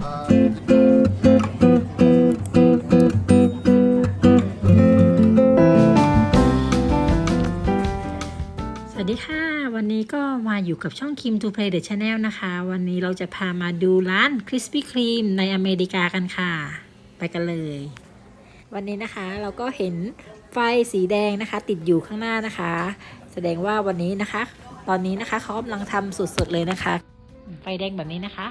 สวัสดีค่ะ วันนี้ก็มาอยู่กับช่อง Kim to Play the Channel นะคะ วันนี้เราจะพามาดูร้าน Krispy Kreme ในอเมริกากันค่ะ ไปกันเลย วันนี้นะคะเราก็เห็นไฟสีแดงนะคะ ติดอยู่ข้างหน้านะคะ แสดงว่าวันนี้นะคะ ตอนนี้นะคะเขากำลังทำสดๆเลยนะคะ ไฟแดงแบบนี้นะคะ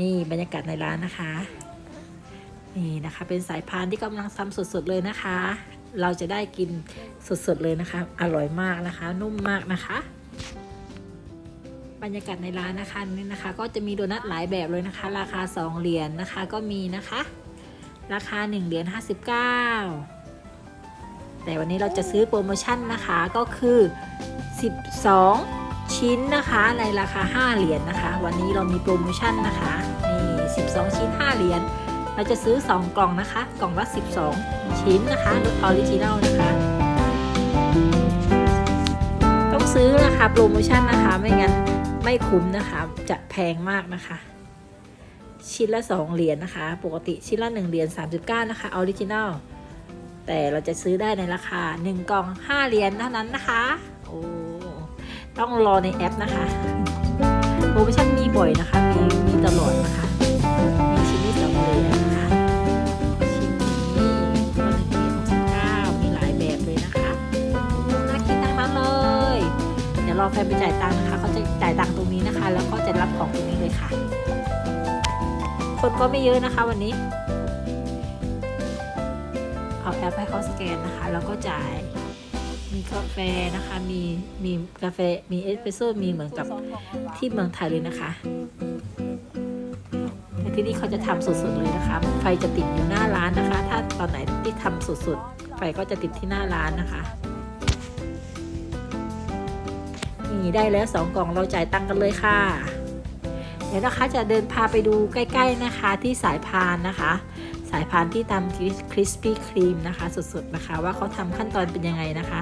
นี่บรรยากาศในร้านนะคะ นี่นะคะเป็นสายพานที่กำลังทำสดๆเลยนะคะ เราจะได้กินสดๆเลยนะคะ อร่อยมากนะคะ นุ่มมากนะคะ บรรยากาศในร้านนะคะนี่นะคะ ก็จะมีโดนัทหลายแบบเลยนะคะ ราคา 2 เหรียญนนะคะก็มีนะคะ ราคา 1 เหรียญ59แต่วันนี้เราจะซื้อโปรโมชั่นนะคะก็คือ 12 ชิ้นนะคะในราคา 5 เหรียญนะคะ วันนี้เรามีโปรโมชั่นนะคะนี่12 ชิ้น 5 เหรียญเราจะซื้อ 2 กล่องนะคะ กล่องละ 12 ชิ้นนะคะรถออริจินัลนะคะ ต้องซื้อนะคะโปรโมชั่นนะคะไม่งั้นไม่คุ้มนะคะ จะแพงมากนะคะ ชิ้นละ 2 เหรียญนะคะ ปกติชิ้นละ 1 เหรียญ39 นะคะออริจินัลแต่เราจะซื้อได้ในราคา 1 กล่อง 5 เหรียญเท่านั้นนะคะโอ้ ต้องรอในแอปนะคะโปรโมชั่นมีบ่อยนะคะ มีมีตลอดนะคะ มีชิ้นที่สองเหรียนะคะชิ้นนี้ก็หนึ่งเหรียญสิบเก้ามีหลายแบบเลยนะคะน่ากินทั้งนั้นเลย เดี๋ยวรอแฟนไปจ่ายตังค์นะคะเขาจะจ่ายตังค์ตรงนี้นะคะ แล้วก็จะรับของตรงนี้เลยค่ะ คนก็ไม่เยอะนะคะวันนี้เอาแอปให้เขาสแกนนะคะ แล้วก็จ่าย มีกาแฟนะคะ มีมีกาแฟมีเอสเปรสโซ่มีเหมือนกับที่เมืองไทยเลยนะคะแต่ที่นี่เขาจะทำสดๆเลยนะคะ ไฟจะติดอยู่หน้าร้านนะคะ ถ้าตอนไหนที่ทำสดๆไฟก็จะติดที่หน้าร้านนะคะนี่ได้แล้วสองกล่องเราจ่ายตังกันเลยค่ะ เดี๋ยวนะคะจะเดินพาไปดูใกล้ ๆนะคะที่สายพานนะคะ สายพานที่ทำคริสปี้ครีมนะคะสดๆนะคะ ว่าเขาทำขั้นตอนเป็นยังไงนะคะ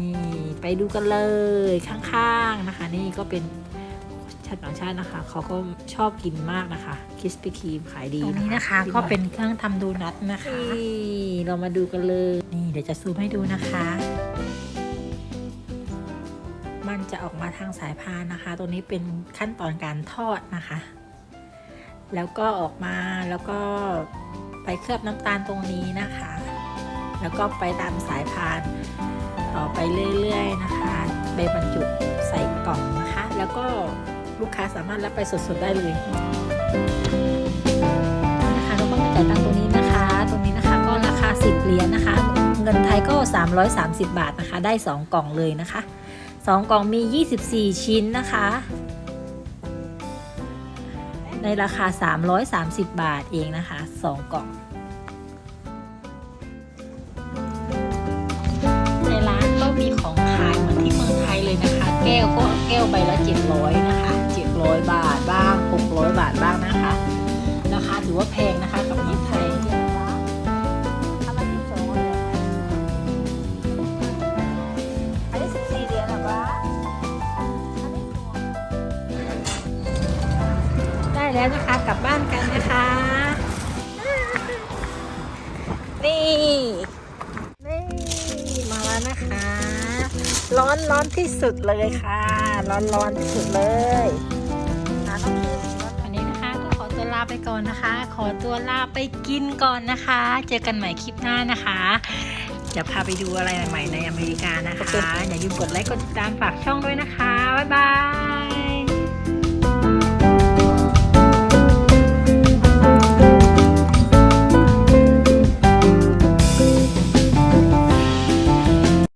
นี่ไปดูกันเลยข้างๆนะคะ นี่ก็เป็นชาติต่างชาตินะคะเขาก็ชอบกินมากนะคะคริสปี้ครีมขายดีตรงนี้นะคะที่ก็เป็นเครื่องทำโดนัทนะคะ นี่เรามาดูกันเลยนี่เดี๋ยวจะซูมให้ดูนะคะ มันจะออกมาทางสายพานนะคะ ตัวนี้เป็นขั้นตอนการทอดนะคะ แล้วก็ออกมาแล้วก็ไปเคลือบน้ำตาลตรงนี้นะคะ แล้วก็ไปตามสายพาน ต่อไปเรื่อยๆนะคะไปบรรจุใส่กล่องนะคะ แล้วก็ลูกค้าสามารถรับไปสดๆได้เลยนะคะแล้วก็มาจ่ายตังค์ตรงนี้นะคะ ตรงนี้นะคะก็ราคา 10เหรียญนะคะ เงินไทยก็ 330 บาทนะคะ ได้ 2 กล่องเลยนะคะ 2 กล่องมี 24 ชิ้นนะคะ ในราคา 330 บาทเองนะคะ 2 กล่อง มีของขายเหมือนที่เมืองไทยเลยนะคะ แก้วก็แก้วใบละ700นะคะ700 บาทบ้าง 600 บาทบ้างนะคะ ราคาถือว่าแพงนะคะกับเมืองไทยอันนี้สิบสี่เหรียได้แล้วนะคะกลับบ้านกันนะคะ นี่ ร้อนร้อนที่สุดเลยค่ะ ร้อนร้อนที่สุดเลยหาน้องคิมวันนี้นะคะก็ขอตัวลาไปก่อนนะคะ ขอตัวลาไปกินก่อนนะคะ เจอกันใหม่คลิปหน้านะคะจะพาไปดูอะไรใหม่ๆในอเมริกานะคะ อย่าลืมกดไลค์กดติดตามฝากช่องด้วยนะคะ บ๊ายบาย